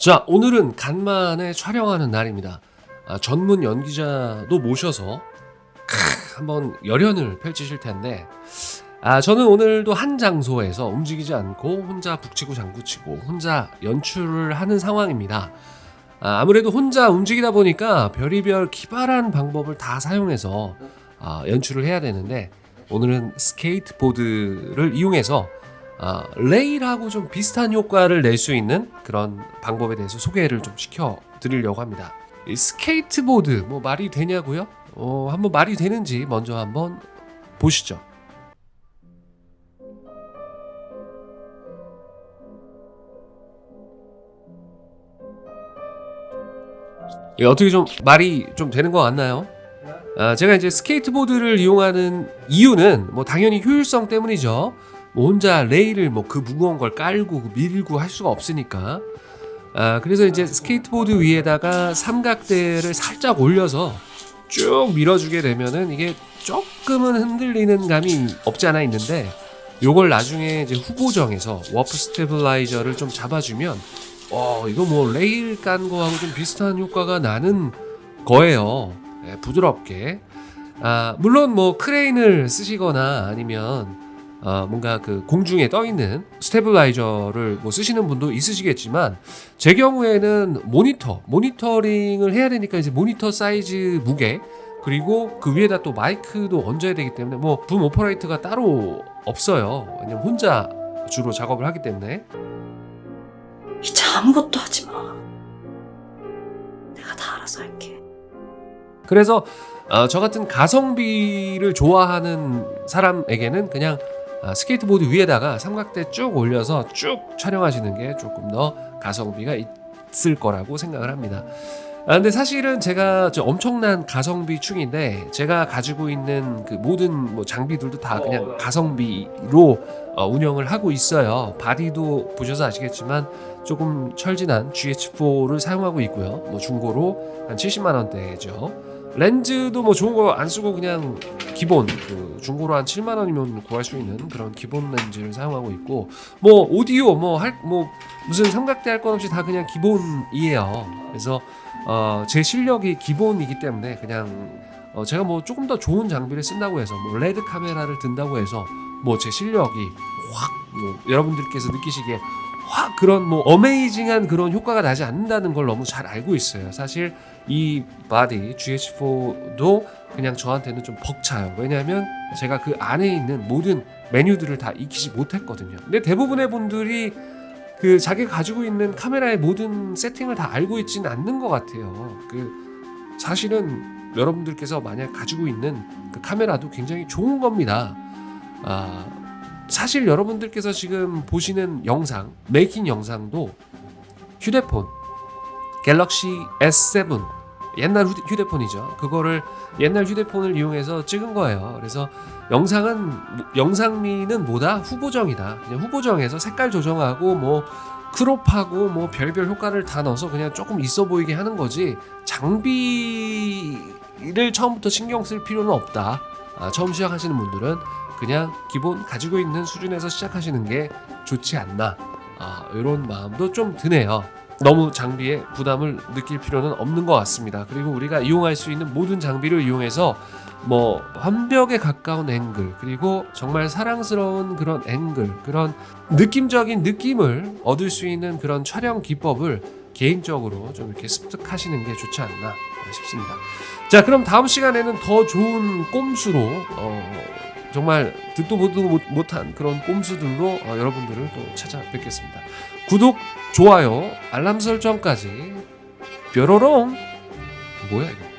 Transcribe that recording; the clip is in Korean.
자, 오늘은 간만에 촬영하는 날입니다. 아, 전문 연기자도 모셔서 크, 한번 열연을 펼치실 텐데, 아, 저는 오늘도 한 장소에서 움직이지 않고 혼자 북치고 장구치고 혼자 연출을 하는 상황입니다. 아, 아무래도 혼자 움직이다 보니까 별의별 기발한 방법을 다 사용해서 아, 연출을 해야 되는데, 오늘은 스케이트보드를 이용해서 아, 레일하고 좀 비슷한 효과를 낼 수 있는 그런 방법에 대해서 소개를 좀 시켜 드리려고 합니다. 이 스케이트보드 뭐 말이 되냐고요? 어, 한번 말이 되는지 먼저 한번 보시죠. 이게 어떻게 좀 말이 좀 되는 것 같나요? 아, 제가 이제 스케이트보드를 이용하는 이유는 뭐 당연히 효율성 때문이죠. 뭐 혼자 레일을 뭐 그 무거운 걸 깔고 그 밀고 할 수가 없으니까. 아, 그래서 이제 스케이트보드 위에다가 삼각대를 살짝 올려서 쭉 밀어주게 되면은 이게 조금은 흔들리는 감이 없지 않아 있는데 요걸 나중에 이제 후보정에서 워프 스테빌라이저를 좀 잡아주면 어 이거 뭐 레일 깐 거하고 좀 비슷한 효과가 나는 거예요. 예, 부드럽게. 아 물론 뭐 크레인을 쓰시거나 아니면 어, 뭔가 그 공중에 떠 있는 스테빌라이저를 뭐 쓰시는 분도 있으시겠지만 제 경우에는 모니터, 모니터링을 해야 되니까 이제 모니터 사이즈 무게 그리고 그 위에다 또 마이크도 얹어야 되기 때문에 뭐 붐 오퍼레이터가 따로 없어요. 왜냐면 혼자 주로 작업을 하기 때문에 이제 아무것도 하지 마. 내가 다 알아서 할게. 그래서 어, 저 같은 가성비를 좋아하는 사람에게는 그냥 아, 스케이트보드 위에다가 삼각대 쭉 올려서 쭉 촬영하시는 게 조금 더 가성비가 있을 거라고 생각을 합니다. 아, 근데 사실은 제가 저 엄청난 가성비 충인데 제가 가지고 있는 그 모든 뭐 장비들도 다 그냥 가성비로 어, 운영을 하고 있어요. 바디도 보셔서 아시겠지만 조금 철진한 GH4를 사용하고 있고요. 뭐 중고로 한 70만 원대죠. 렌즈도 뭐 좋은 거 안 쓰고 그냥 기본 그 중고로 한 7만 원이면 구할 수 있는 그런 기본 렌즈를 사용하고 있고 뭐 오디오 뭐 할 뭐 무슨 삼각대 할것 없이 다 그냥 기본이에요. 그래서 어, 제 실력이 기본이기 때문에 그냥 어, 제가 뭐 조금 더 좋은 장비를 쓴다고 해서 뭐 레드 카메라를 든다고 해서 뭐 제 실력이 확 뭐 여러분들께서 느끼시기에 확 그런 뭐 어메이징한 그런 효과가 나지 않는다는 걸 너무 잘 알고 있어요. 사실 이 바디 GH4도 그냥 저한테는 좀 벅차요. 왜냐하면 제가 그 안에 있는 모든 메뉴들을 다 익히지 못했거든요. 근데 대부분의 분들이 그 자기가 가지고 있는 카메라의 모든 세팅을 다 알고 있지는 않는 것 같아요. 그 사실은 여러분들께서 만약 가지고 있는 그 카메라도 굉장히 좋은 겁니다. 아, 사실 여러분들께서 지금 보시는 영상, 메이킹 영상도 휴대폰 갤럭시 S7 옛날 휴대- 휴대폰이죠. 그거를 옛날 휴대폰을 이용해서 찍은 거예요. 그래서 영상은 뭐- 영상미는 뭐다 후보정이다. 그냥 후보정에서 색깔 조정하고 뭐 크롭하고 뭐 별별 효과를 다 넣어서 그냥 조금 있어 보이게 하는 거지 장비를 처음부터 신경 쓸 필요는 없다. 아, 처음 시작하시는 분들은 그냥 기본 가지고 있는 수준에서 시작하시는 게 좋지 않나. 아, 이런 마음도 좀 드네요. 너무 장비에 부담을 느낄 필요는 없는 것 같습니다. 그리고 우리가 이용할 수 있는 모든 장비를 이용해서 뭐 완벽에 가까운 앵글 그리고 정말 사랑스러운 그런 앵글 그런 느낌적인 느낌을 얻을 수 있는 그런 촬영 기법을 개인적으로 좀 이렇게 습득하시는 게 좋지 않나 싶습니다. 자 그럼 다음 시간에는 더 좋은 꼼수로 어, 정말 듣도 보도 못- 못한 그런 꼼수들로 어, 여러분들을 또 찾아뵙겠습니다. 구독, 좋아요, 알람 설정까지 뾰로롱 뭐야 이거?